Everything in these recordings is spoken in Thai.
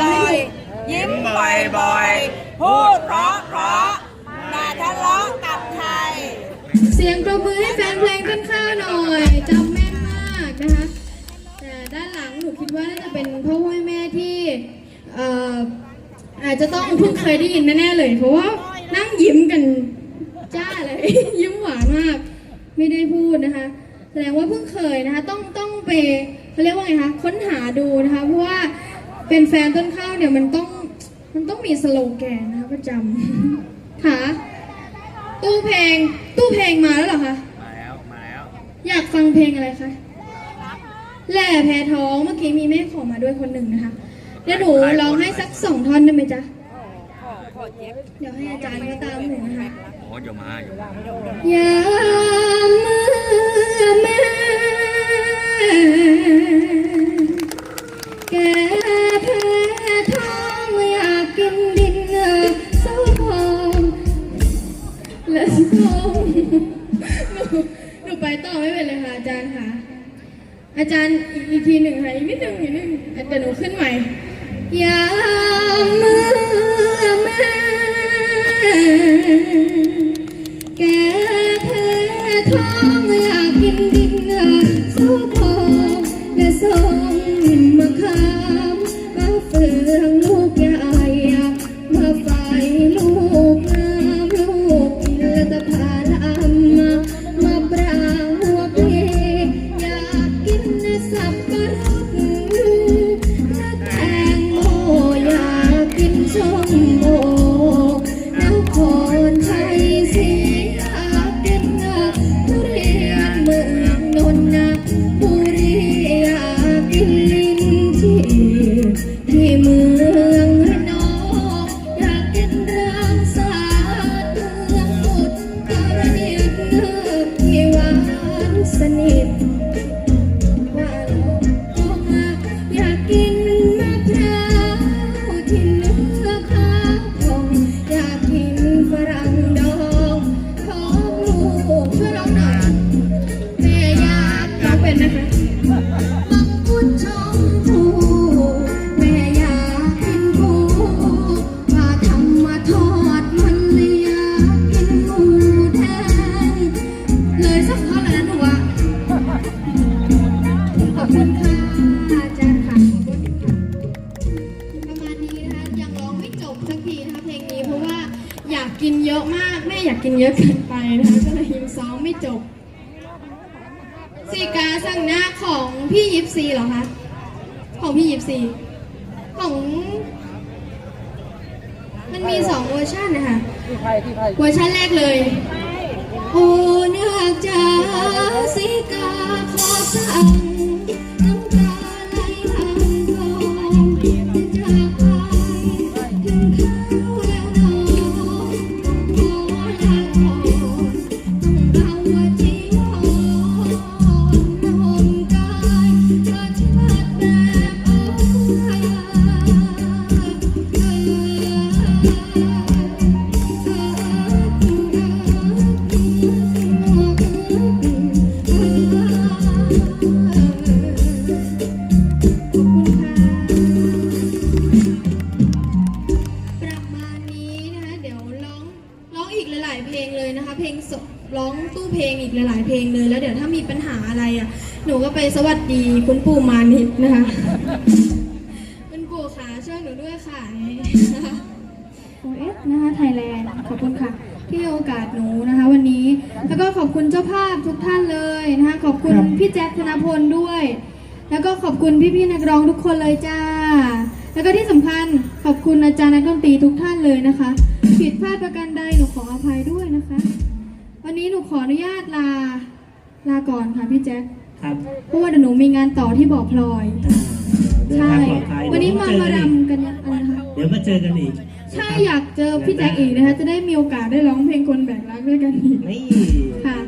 บ่อยๆ ยิ้มบ่อยๆ พูดเพราะเพราะอย่าทะเลาะกับใคร เสียงปรบมือให้แฟนเพลงต้นข้าวหน่อยจำแม่นมากนะคะแต่ด้านหลังหนูคิดว่าน่าจะเป็นพ่อพ่อแม่ที่เอ่ออาจจะต้องเพิ่งเคยได้ยินแน่ๆเลย เพราะว่านั่งยิ้มกันจ้าเลย ยิ้มหวานมาก ไม่ได้พูดนะคะ แสดงว่าเพิ่งเคยนะคะ ต้องต้องไปเขาเรียกว่าไงคะค้นหาดูนะคะเพราะว่า เป็นแฟนต้นข้าวเนี่ยมันต้องมันต้องมีสโลแกนนะคะประจำค่ะตู้เพลงตู้เพลงมาแล้วเหรอคะมาแล้วมาแล้ว อยากฟังเพลงอะไรคะแหล่แพท้องเมื่อกี้มีแม่ขอมาด้วยคนหนึ่งนะคะแล้วหนูร้องให้สักสองท่อนได้ไหมจ๊ะเดี๋ยวให้อาจารย์ก็ตามหนูนะคะโอ้เดี๋ยวมาเดี๋ยวมายามเมื่อแม่แก อาจารย์อีกทีหนึ่งค่ะอีกนิดหนึ่งอีกนิดหนึ่งแต่หนูขึ้นใหม่ยามเมื่อแม่แกแพ้ท้องอยากกินดินเนอร์สู้พองและส้มมะขามมาเฟืองลูกใหญ่มา กินเยอะมาก แม่อยากกินเยอะเกินไปนะคะก็เลยยังซ้อมไม่จบสีกาสั่งหน้าของพี่ยิปซีเหรอคะ ของพี่ยิปซีของ มันมีสองเวอร์ชันนะคะเวอร์ชันแรกเลย โอ้นักจ๋าสิกาขอสั่ง ประมาณนี้นะคะเดี๋ยวร้องร้องอีกหลาย ๆ เพลงเลยนะคะ เพลงสดร้องตู้เพลงอีกหลาย ๆ เพลงเลยแล้วเดี๋ยวถ้ามีปัญหาอะไรอะหนูก็ไปสวัสดีคุณปู่มานิดนะคะ โอเอสนะคะไทยแลนด์ขอบคุณค่ะ ที่ให้โอกาสหนูนะคะ วันนี้แล้วก็ขอบคุณเจ้าภาพทุกท่านเลยนะคะขอบคุณพี่แจ็คธนพลด้วย แล้วก็ขอบคุณพี่ๆนักร้องทุกคนเลยจ้า แล้วก็ที่สำคัญขอบคุณอาจารย์นักดนตรีทุกท่านเลยนะคะ ผิดพลาดประการใดหนูขออภัยด้วยนะคะ วันนี้หนูขออนุญาตลาลาก่อนค่ะพี่แจ๊คครับเพราะว่าเดี๋ยวหนูมีงานต่อที่บ่อพลอย เดินใช่ ทางปลอดภัยวันนี้มาเดี๋ยวมาเจอกันอีก รำกันอะไรนะคะเดี๋ยวมาเจอกันอีกใช่อยากเจอพี่แจ๊คอีกนะคะ จะได้มีโอกาสได้ร้องเพลงคนแบกรักด้วยกันอีกนี่ค่ะ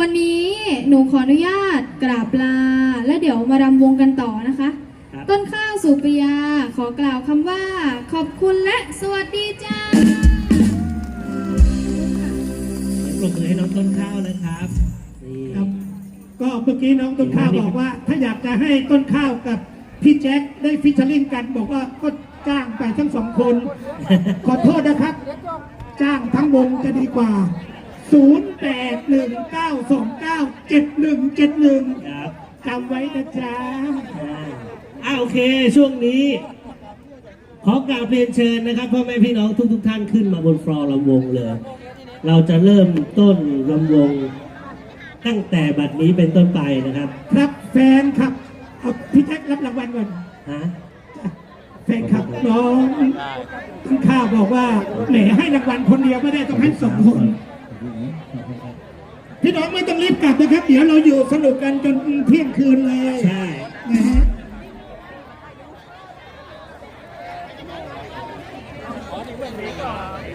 วันนี้หนูขออนุญาตกราบลา และเดี๋ยวมารำวงกันต่อนะคะครับต้นข้าวสุปริยาขอกล่าวคำว่า ขอบคุณและสวัสดีจ้าปรบมือให้น้องต้นข้าวนะครับนี่ครับก็เมื่อกี้น้องต้นข้าวบอกว่า ถ้าอยากจะให้ต้นข้าวกับพี่แจ็คได้ฟิชเชอร์ลิงกันบอกว่าก็ จ้างไปทั้งสองคน ขอโทษนะครับ จ้างทั้งวงจะดีกว่า 0819297171ครับจำไว้นะจ๊ะอ่าอ่าโอเค ช่วงนี้ ขอกราบเรียนเชิญนะครับพ่อแม่พี่น้องทุกทุกๆท่านขึ้นมาบนฟลอร์ลำวงเลย เราจะเริ่มต้นลำวง ตั้งแต่บัดนี้เป็นต้นไปนะครับ ครับแฟนครับเอาพี่แจ็ครับรางวัลก่อนฮะ แฟนครับน้องต้นข้าวบอกว่าแหมให้รางวัลคนเดียวไม่ได้ต้องให้สองคนพี่น้องไม่ต้องรีบกลับนะครับ เดี๋ยวเราอยู่สนุกกันจนเที่ยงคืนเลยใช่นะฮะ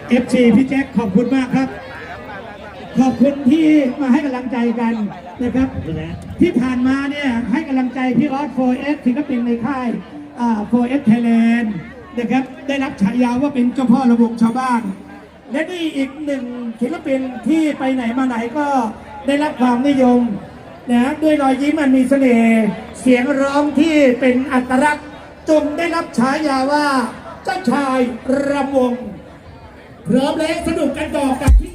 เอฟซีพี่แจ็คขอบคุณมากครับ ขอบคุณที่มาให้กำลังใจกันนะครับนี่นะที่ผ่านมาเนี่ยให้กำลังใจพี่ออสโฟเอสศิลปินในค่าย โฟเอสไทยแลนด์นะครับ ได้รับฉายาว่าเป็นเจ้าพ่อระวงชาวบ้าน และนี่อีกหนึ่งศิลปินที่ไปไหนมาไหนก็ได้รับความนิยมนะด้วยรอยยิ้มอันมีเสน่ห์เสียงร้องที่เป็นอัตลักษณ์จนได้รับฉายาว่า เจ้าชายระวงพร้อมแล้วสนุกกันต่อกับพี่